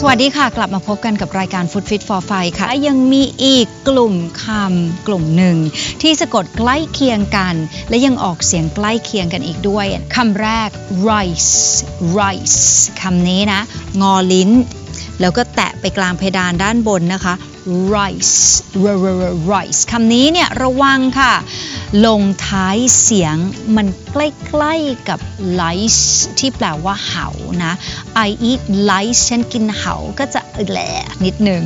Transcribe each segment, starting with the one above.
สวัสดีค่ะ กลับมาพบกันกับรายการ Food Fit for Five ค่ะ ยังมีอีกกลุ่มคำกลุ่มหนึ่ง ที่สะกดใกล้เคียงกัน และยังออกเสียงใกล้เคียงกันอีกด้วยคำแรก rice rice คำนี้นะ งอลิ้น แล้วก็แตะไปกลางเพดานด้านบนนะคะ rice r r r rice คำนี้เนี่ยระวังค่ะ ลงท้ายเสียงมันใกล้ๆกับ lice ที่แปลว่าเหานะ I eat lice ฉันกินเหาก็จะแหละนิดหนึ่ง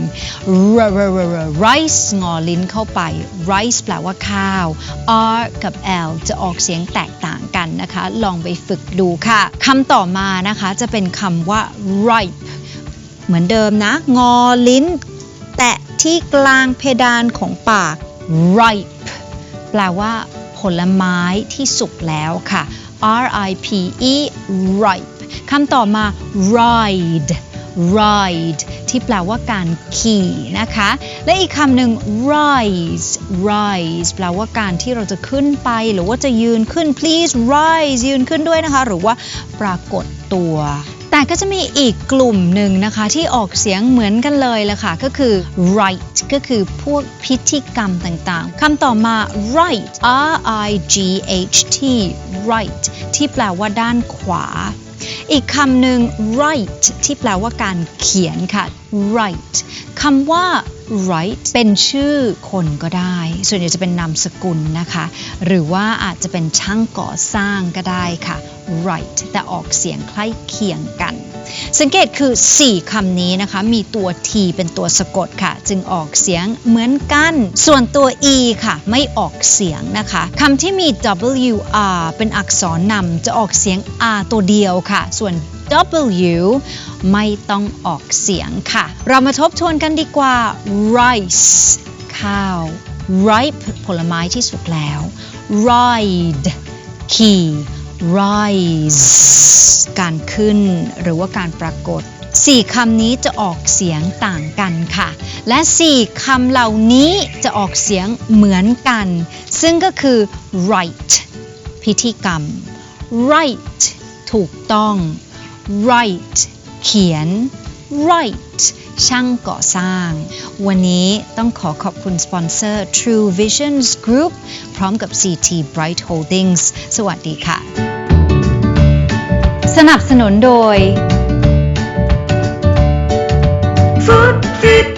rice งอลิ้นเข้าไป rice แปลว่าข้าว r กับ l จะออกเสียงแตกต่างกันนะคะ ลองไปฝึกดูค่ะคำต่อมานะคะจะเป็นคำว่า ripe เหมือนเดิมนะ งอลิ้น แตะที่กลางเพดานของปาก ripe แปลว่า ผลไม้ที่สุกแล้วค่ะ R I P E ripe คำต่อมา ride ride ที่แปลว่าการขี่นะคะ และอีกคำหนึ่ง rise rise แปลว่าการที่เราจะขึ้นไป หรือว่าจะยืนขึ้น please rise ยืนขึ้นด้วยนะคะ หรือว่าปรากฏตัว แต่ก็จะมีอีกกลุ่มหนึ่งนะคะที่ออกเสียงเหมือนกันเลยละค่ะ ก็คือ right ก็คือพวกพิธีกรรมต่างๆคำต่อมา right R I G H T right ที่แปลว่าด้านขวา อีกคำหนึ่ง write ที่แปลว่าการเขียนค่ะ write คำว่า write เป็นชื่อคนก็ได้ ส่วนใหญ่จะเป็นนามสกุลนะคะ หรือว่าอาจจะเป็นช่างก่อสร้างก็ได้ค่ะ write แต่ออกเสียงใกล้เคียงกัน สังเกตคือ 4คำนี้นะคะมีตัว t เป็นตัวสะกดค่ะ จึงออกเสียงเหมือนกัน ส่วนตัว e ค่ะ ไม่ออกเสียงนะคะคำที่มี w r เป็นอักษรนำจะออกเสียง r ตัวเดียวค่ะ ส่วน W ไม่ต้องออกเสียงค่ะ เรามาทบทวนกันดีกว่า rice ข้าว ripe ผลไม้ที่สุกแล้ว ride ขี่ rise การขึ้นหรือว่าการปรากฏสี่คำนี้จะออกเสียงต่างกันค่ะ และสี่คำเหล่านี้จะออกเสียงเหมือนกัน ซึ่งก็คือ right พิธีกรรม right ถูกต้อง right เขียน right ช่างก่อสร้าง วันนี้ต้องขอขอบคุณสปอนเซอร์ True Visions Group พร้อมกับ CT Bright Holdings สวัสดีค่ะ สนับสนุนโดย Food Fit